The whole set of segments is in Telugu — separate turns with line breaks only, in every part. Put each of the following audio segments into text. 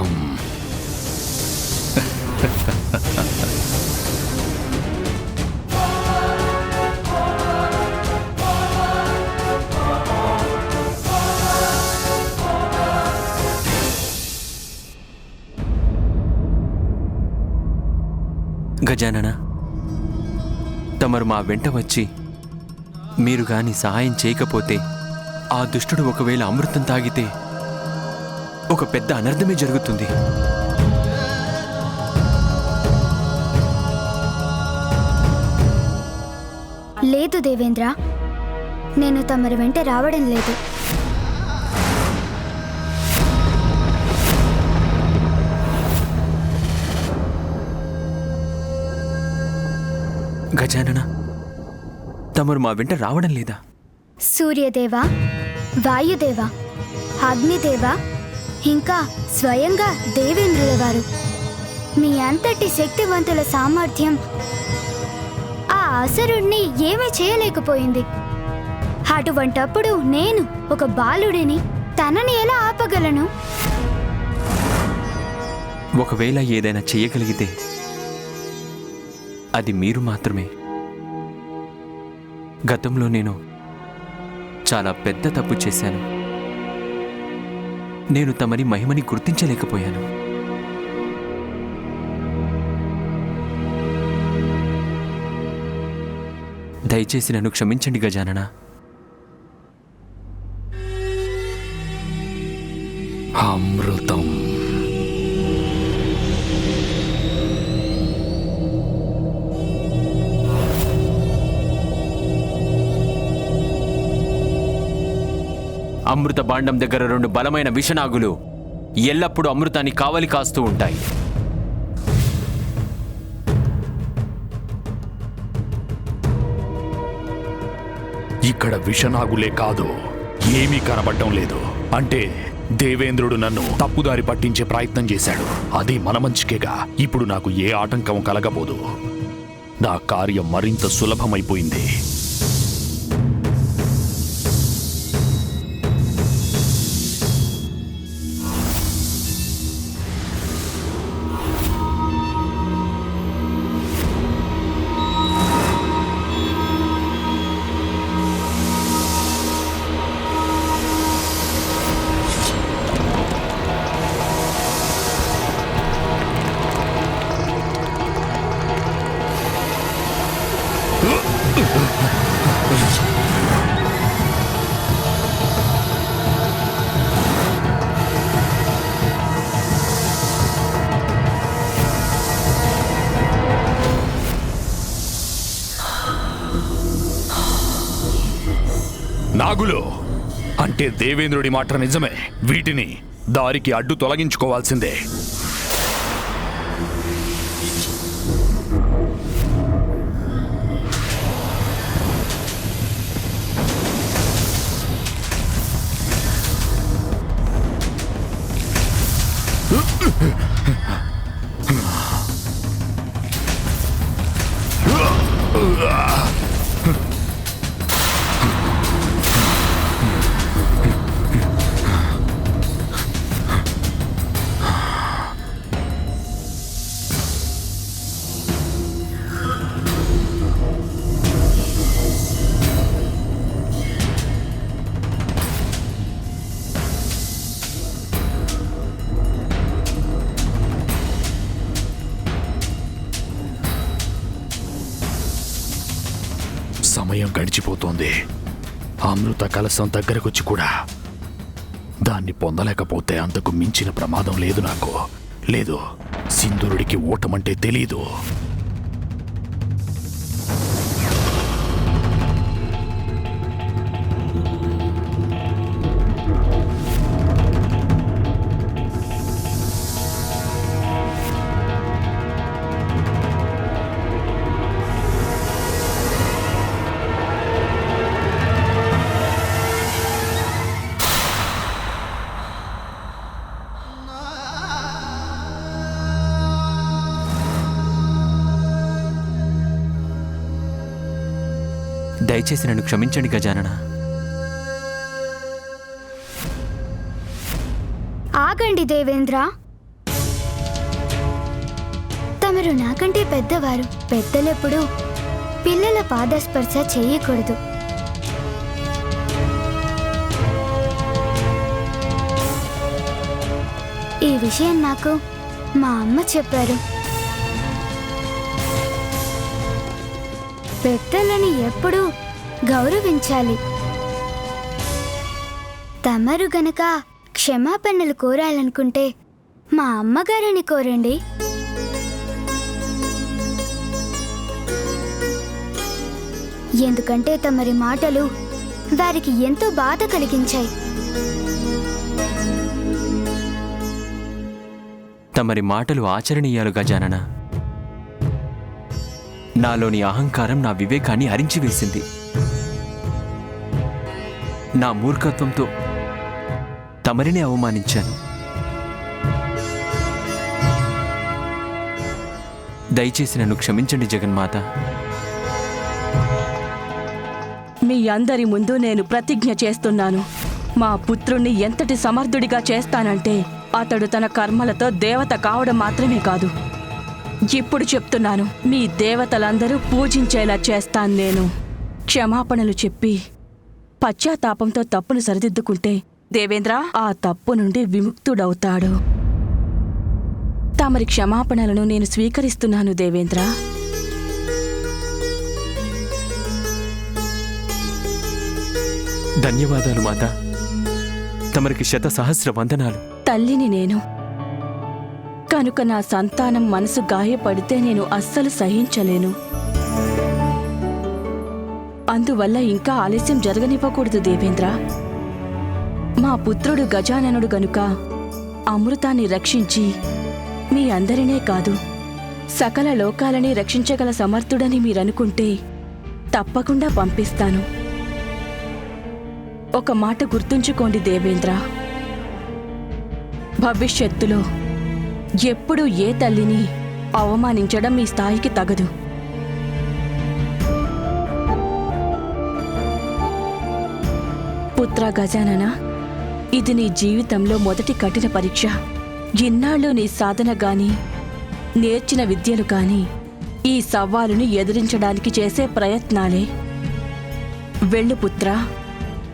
అమృతం
గజానన తమరు మా వెంట వచ్చి మీరు గాని సహాయం చేయకపోతే ఆ దుష్టుడు ఒకవేళ అమృతం తాగితే ఒక పెద్ద అనర్థమే జరుగుతుంది.
లేదు దేవేంద్ర నేను తమరి వెంట రావడం లేదు.
గజానన తమరు మా వెంట రావడం లేదా?
సూర్యదేవ వాయుదేవ అగ్నిదేవ ఇంకా స్వయంగా దేవేంద్రుల వారు. మీ అంతటి శక్తివంతుల సామర్థ్యం ఆ అసురుణ్ణి ఏమీ చేయలేకపోయింది. అటువంటప్పుడు నేను ఒక బాలుడిని తనని ఎలా ఆపగలను?
ఒకవేళ ఏదైనా చేయగలిగితే అది మీరు మాత్రమే. గతంలో నేను చాలా పెద్ద తప్పు చేశాను. నేను తమరి మహిమని గుర్తించలేకపోయాను. దయచేసి నన్ను క్షమించండి గజానన.
అమృతం.
అమృత బాండం దగ్గర రెండు బలమైన విషనాగులు ఎల్లప్పుడూ అమృతాన్ని కావలి కాస్తూ ఉంటాయి.
ఇక్కడ విషనాగులే కాదు ఏమీ కనబడటం లేదు. అంటే దేవేంద్రుడు నన్ను తప్పుదారి పట్టించే ప్రయత్నం చేశాడు. అది మన మంచికేగా. ఇప్పుడు నాకు ఏ ఆటంకం కలగబోదు. నా కార్యం మరింత సులభమైపోయింది. అంటే దేవేంద్రుడి మాట నిజమే. వీటిని దారికి అడ్డు తొలగించుకోవాల్సిందే. సమయం గడిచిపోతోంది. అమృత కలసం దగ్గరకొచ్చి కూడా దాన్ని పొందలేకపోతే అంతకు మించిన ప్రమాదం లేదు నాకు. లేదు సింధూరుడికి ఓటమంటే తెలీదు.
దయచేసి నన్ను క్షమించండి గజానన.
ఆగండి దేవేంద్ర. తమరు నాకంటే పెద్దవారు పెద్దలెప్పుడు పిల్లల పాదస్పర్శ చేయకూడదు. ఈ విషయం నాకు మా అమ్మ చెప్పారు. పెద్దలని ఎప్పుడూ గౌరవించాలి. తమరు గనక క్షమాపణలు కోరాలనుకుంటే మా అమ్మగారిని కోరండి. ఎందుకంటే తమరి మాటలు వారికి ఎంతో బాధ కలిగించాయి.
తమరి మాటలు ఆచరణీయాలు గజానన నాలోని అహంకారం నా వివేకాన్ని అరించివేసింది నా మూర్ఖత్వంతో తమరిని అవమానించాను. దయచేసి నన్ను క్షమించండి జగన్మాత.
మీ అందరి ముందు నేను ప్రతిజ్ఞ చేస్తున్నాను. మా పుత్రుణ్ణి ఎంతటి సమర్థుడిగా చేస్తానంటే అతడు తన కర్మలతో దేవత కావడం మాత్రమే కాదు. ఇప్పుడు చెప్తున్నాను మీ దేవతలందరూ పూజించేలా చేస్తాను నేను. క్షమాపణలు చెప్పి పశ్చాత్తాపంతో తప్పును సరిదిద్దుకుంటే దేవేంద్ర? ఆ తప్పు నుండి విముక్తుడవుతాడు. తమరి క్షమాపణలను నేను స్వీకరిస్తున్నాను దేవేంద్ర.
ధన్యవాదాలు మాత. తమరికి శత సహస్ర వందనాలు.
తల్లిని నేను. కనుక నా సంతానం మనసు గాయపడితే నేను అస్సలు సహించలేను. అందువల్ల ఇంకా ఆలస్యం జరగనివ్వకూడదు దేవేంద్ర. మా పుత్రుడు గజాననుడు గనుక అమృతాన్ని రక్షించి మీ అందరినే కాదు సకల లోకాలని రక్షించగల సమర్థుడని మీరనుకుంటే తప్పకుండా పంపిస్తాను. ఒక మాట గుర్తుంచుకోండి దేవేంద్ర. భవిష్యత్తులో ఎప్పుడు ఏ తల్లిని అవమానించడం మీ స్థాయికి తగదు. పుత్ర గజానన ఇది నీ జీవితంలో మొదటి కఠిన పరీక్ష. ఇన్నాళ్ళు నీ సాధన గాని నేర్చిన విద్యలు కానీ ఈ సవాలుని ఎదిరించడానికి చేసే ప్రయత్నాలే. వెళ్ళు పుత్ర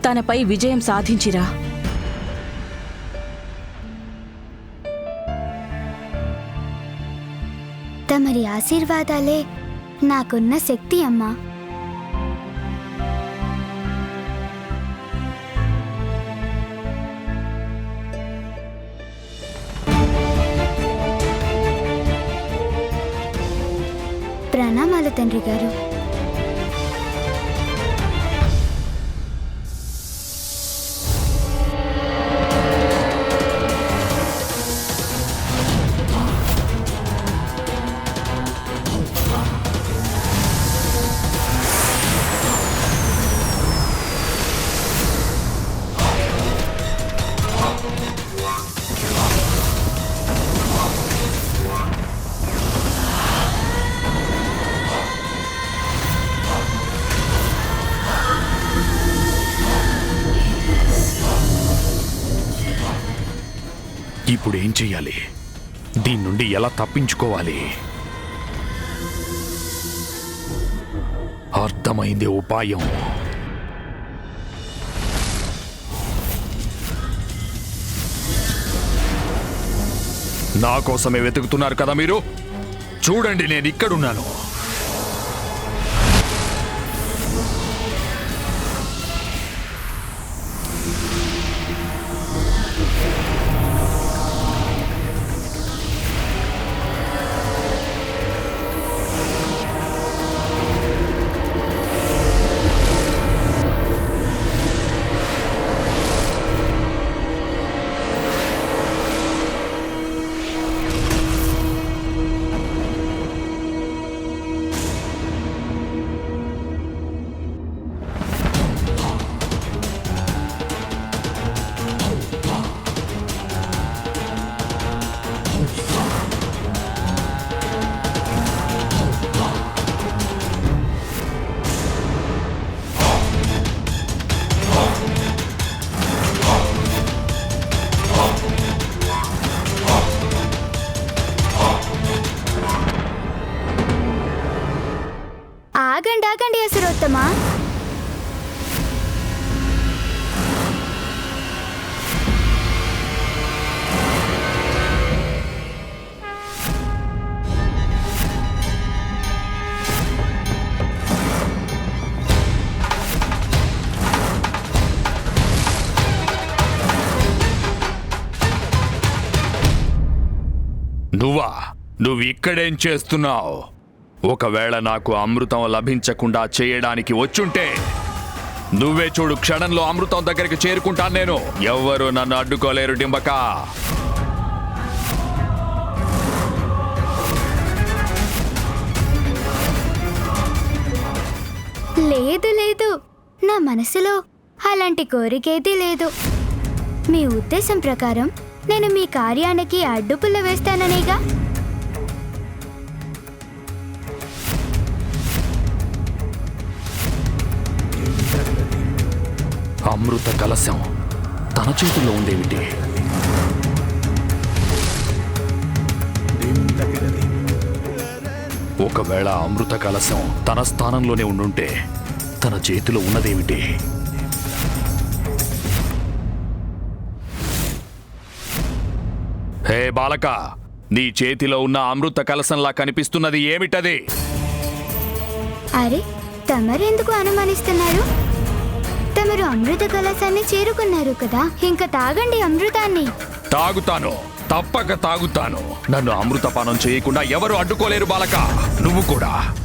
తనపై విజయం సాధించిరా.
తమరి ఆశీర్వాదాలే నాకున్న శక్తి అమ్మా. ప్రణామాలు తండ్రి గారు.
చేయాలి. దీని నుండి ఎలా తప్పించుకోవాలి? అర్థమైంది ఉపాయం. నా కోసమే వెతుకుతున్నారు కదా మీరు? చూడండి నేను ఇక్కడున్నాను. నువ్వు ఇక్కడేం చేస్తున్నావు? ఒకవేళ నాకు అమృతం లభించకుండా చేయడానికి వచ్చుంటే నువ్వే చూడు క్షణంలో అమృతం దగ్గరికి చేరుకుంటాను నేను. ఎవ్వరూ నన్ను అడ్డుకోలేరు డింబక.
లేదు లేదు. నా మనసులో అలాంటి కోరికేదీ లేదు. మీ ఉద్దేశం ప్రకారం నేను మీ కార్యానికి అడ్డుపుల్ల వేస్తాననేగా?
అమృత కలశం తన చేతుల్లో ఉండేవిటి ఒకవేళ అమృత కలశం తన స్థానంలోనే ఉండుంటే తన చేతిలో ఉన్నదేమిటి? హే బాలక నీ చేతిలో ఉన్న అమృత కలశంలా కనిపిస్తున్నది ఏమిటది?
అరే తమరెందుకు అనుమానిస్తున్నారు? తమరు అమృత కలశాన్ని చేరుకున్నారు కదా. ఇంకా తాగండి అమృతాన్ని.
తాగుతాను. తప్పక తాగుతాను. నన్ను అమృతపానం చేయకుండా ఎవరు అడ్డుకోలేరు బాలక. నువ్వు కూడా.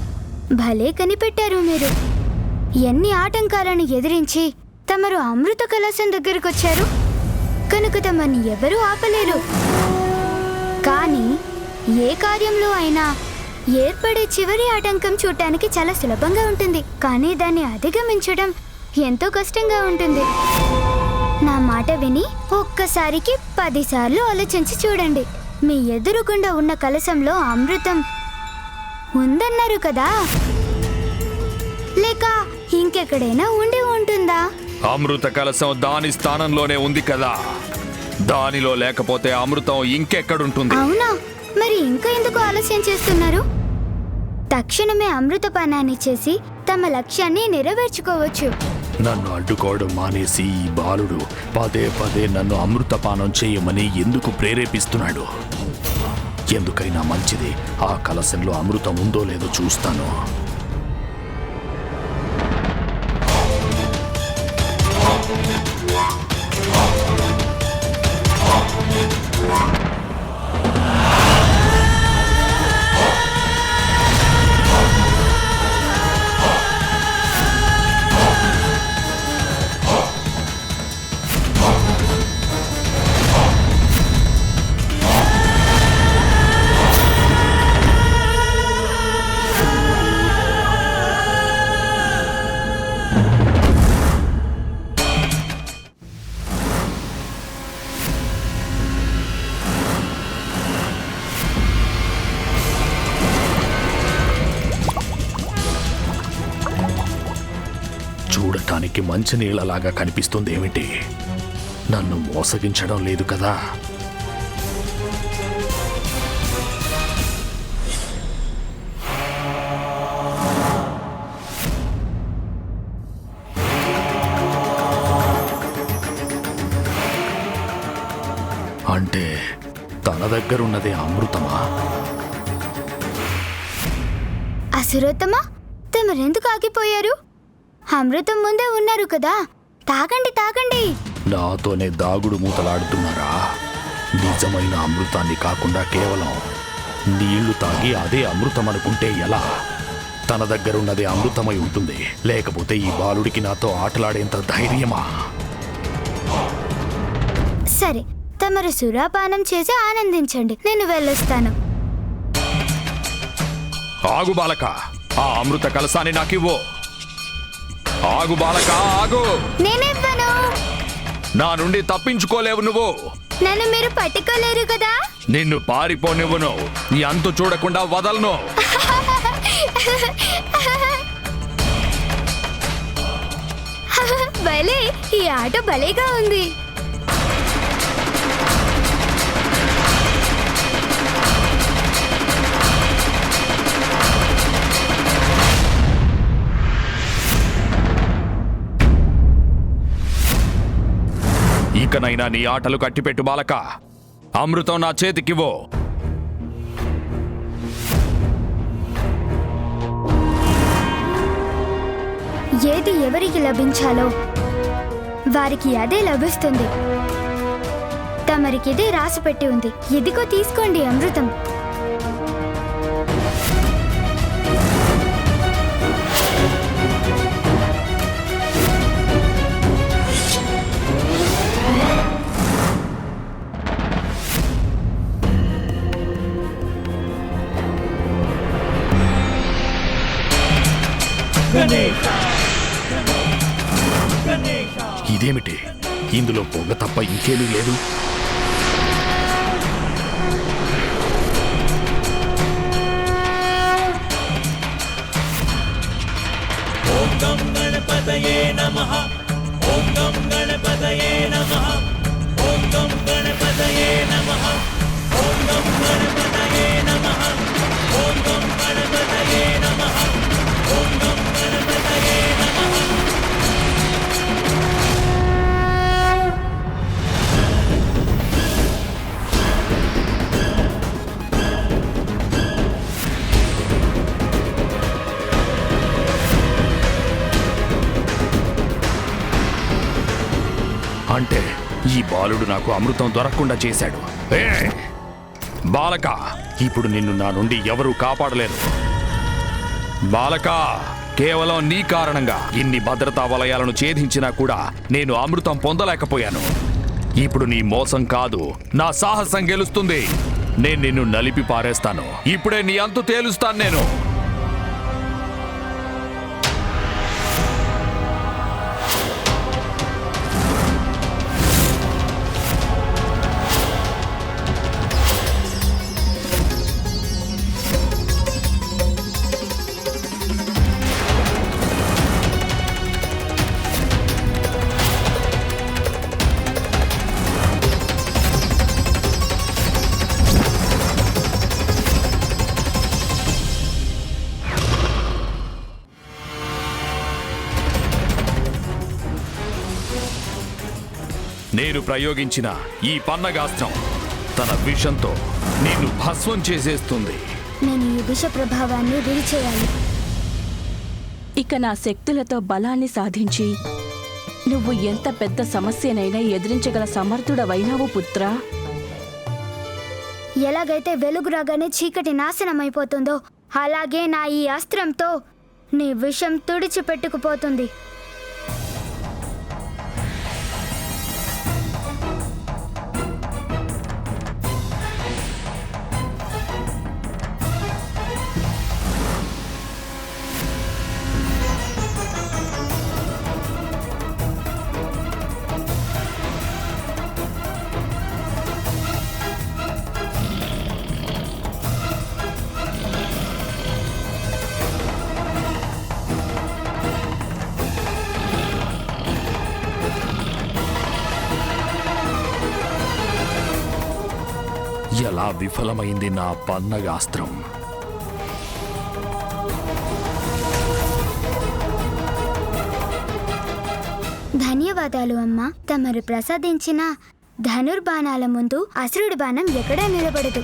భలే కనిపెట్టారు మీరు. ఎన్ని ఆటంకాలను ఎదిరించి తమరు అమృత కలశం దగ్గరకు వచ్చారు కనుక తమని ఎవరూ ఆపలేరు. కానీ ఏ కార్యంలో అయినా ఏర్పడే చివరి ఆటంకం చూడటానికి చాలా సులభంగా ఉంటుంది. కానీ దాన్ని అధిగమించడం ఎంతో కష్టంగా ఉంటుంది. నా మాట విని ఒక్కసారికి పదిసార్లు ఆలోచించి చూడండి. మీ ఎదురుగుండా ఉన్న కలశంలో అమృతం ఉందన్నారు కదా? లేక ఇంకెక్కడైనా ఉండి ఉంటుందా?
అమృత కలశం దాని స్థానంలోనే ఉంది కదా. దానిలో లేకపోతే అమృతం ఇంకెక్కడుంటుంది?
అవునా? మరి ఇంకా ఎందుకు ఆలస్యం చేస్తున్నారు? తక్షణమే అమృతపానాన్ని చేసి తమ లక్ష్యాన్ని నెరవేర్చుకోవచ్చు.
నన్ను అడ్డుకోవడం మానేసి ఈ బాలుడు పదే పదే నన్ను అమృతపానం చేయమని ఎందుకు ప్రేరేపిస్తున్నాడు? ఎందుకైనా మంచిది ఆ కలశంలో అమృతం ఉందో లేదో చూస్తాను. చూడటానికి మంచినీళ్ళలాగా కనిపిస్తుంది ఏమిటి నన్ను మోసగించడం లేదు కదా? అంటే తన దగ్గరున్నది అమృతమా?
అసురోత్తమా తమరెందుకు ఆగిపోయారు? అమృతం ముందే ఉన్నారు కదా. తాగండి తాగండి.
నాతోనే దాగుడు మూతలాడుతున్నారా? నిజమైన అమృతాన్ని కాకుండా కేవలం నీళ్ళు తాగి అదే అమృతం అనుకుంటే ఎలా? తన దగ్గరున్నది అమృతమై ఉంటుంది. లేకపోతే ఈ బాలుడికి నాతో ఆటలాడేంత ధైర్యమా?
సరే తమరు సురాపానం చేసి ఆనందించండి. నేను వెళ్ళొస్తాను.
ఆగు బాలక ఆ అమృత కలసాన్ని నాకివ్వు. ఆగు బాలక ఆగు.
నేనివ్వను?
నా నుండి తప్పించుకోలేవు నువ్వు.
నన్ను మీరు పట్టుకోలేరు కదా?
నిన్ను పారిపోనివ్వను. నీ అంతు చూడకుండా వదలను.
భలే ఈ ఆట భలేగా ఉంది.
ఇకనైనా నీ ఆటలు కట్టిపెట్టు బాలక. అమృతం నా చేతికివ్వు.
ఏది ఎవరికి లభించాలో వారికి అదే లభిస్తుంది. తమరికిదే రాసి పెట్టి ఉంది. ఇదిగో తీసుకోండి అమృతం.
ఇందులో పొగ తప్ప ఇంకేమీ లేదు. బాలుడు నాకు అమృతం దొరకకుండా చేశాడు. బాలక ఇప్పుడు నిన్ను నా నుండి ఎవరూ కాపాడలేరు. బాలక కేవలం నీ కారణంగా ఇన్ని భద్రతా వలయాలను ఛేదించినా కూడా నేను అమృతం పొందలేకపోయాను. ఇప్పుడు నీ మోసం కాదు నా సాహసం గెలుస్తుంది. నేను నిన్ను నలిపి పారేస్తాను. ఇప్పుడే నీ అంతు తేలుస్తాను నేను. ప్రయోగించిన ఈ పన్నగాస్త్రం తన విషంతో నిన్ను భస్వం చేసేస్తుంది.
నేను ఈ విష ప్రభావాన్ని విరిచేయాలి.
ఇక నా శక్తులతో బలాన్ని సాధించి నువ్వు ఎంత పెద్ద సమస్యనైనా ఎదిరించగల సమర్థుడవైనావు పుత్రా.
ఎలాగైతే వెలుగు రాగానే చీకటి నాశనం అయిపోతుందో అలాగే నా ఈ అస్త్రంతో నీ విషం తుడిచిపెట్టుకుపోతుంది.
అలా విఫలమైంది నా పన్నగాస్త్రం
ధన్యవాదాలు అమ్మా. తమరు ప్రసాదించిన ధనుర్బాణాల ముందు అసురుడి బాణం ఎక్కడా నిలబడదు.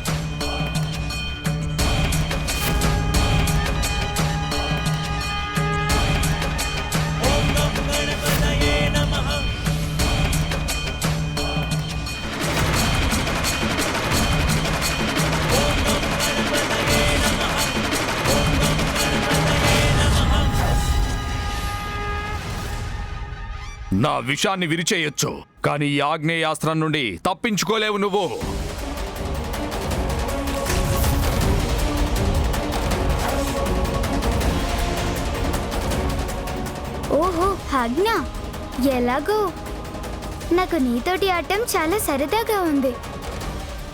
నా విషాన్ని విరిచేయొచ్చు. కానీ ఈ ఆగ్నేయాస్త్రం నుండి తప్పించుకోలేవు నువ్వు.
ఓహో ఆజ్ఞ. ఎలాగో? నాకు నీతోటి ఆటం చాలా సరదాగా ఉంది.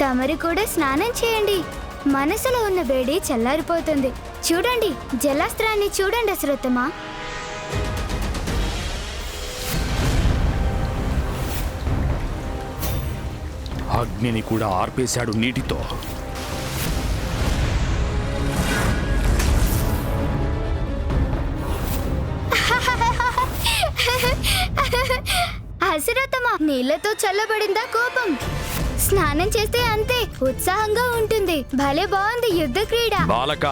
తమరు కూడా స్నానం చేయండి. మనసులో ఉన్న వేడి చల్లారిపోతుంది. చూడండి జలాస్త్రాన్ని చూడండి అశ్రతమా.
అగ్నిని కూడా ఆర్పేశాడు నీటితో.
అసురతమా నీళ్ళతో చల్లబడిందా కోపం? స్నానం చేస్తే అంతే ఉత్సాహంగా ఉంటుంది. భలే బాగుంది యుద్ధ క్రీడ.
బాలక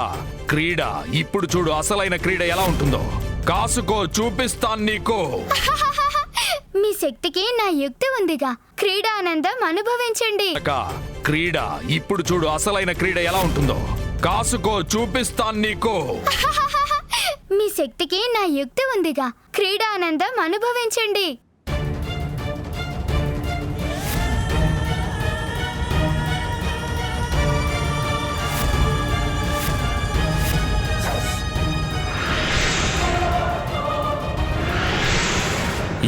క్రీడ. ఇప్పుడు చూడు అసలైన క్రీడ ఎలా ఉంటుందో. కాసుకో చూపిస్తాను నీకు.
మీ శక్తికి నా యుక్తి ఉందిగా. క్రీడానందం అనుభవించండి.
క్రీడ ఇప్పుడు చూడు అసలైన క్రీడ ఎలా ఉంటుందో. కాసుకో చూపిస్తాను నీకు.
మీ శక్తికి నా యుక్తి ఉందిగా. క్రీడానందం అనుభవించండి.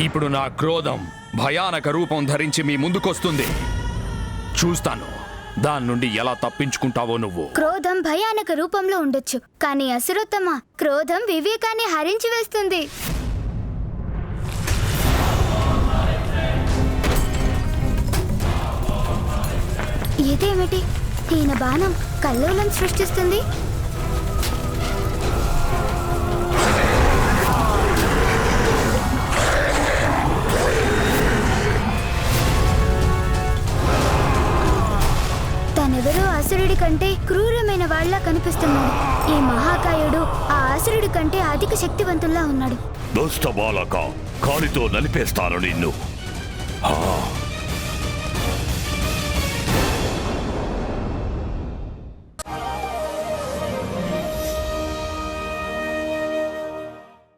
ఇప్పుడు నా క్రోధం. భయానక రూపం ధరించి మీ ముందుకొస్తుంది. చూస్తాను. దాని నుండి ఎలా తప్పించుకుంటావో నువ్వు.
క్రోధం భయానక రూపంలో ఉండొచ్చు. కానీ అసురోత్తమ క్రోధం వివేకాన్ని హరించి వేస్తుంది. ఇదేమిటి? ఈయన బాణం కల్లోలం సృష్టిస్తుంది? అసురుడి కంటే క్రూరమైన వాళ్ళ కనిపిస్తున్నాడు. ఈ మహాకాయుడు ఆ అసురుడి కంటే అధిక శక్తివంతుల్లా ఉన్నాడు.
దుష్ట బాలక కాలితో నలిపేస్తాను నిన్ను.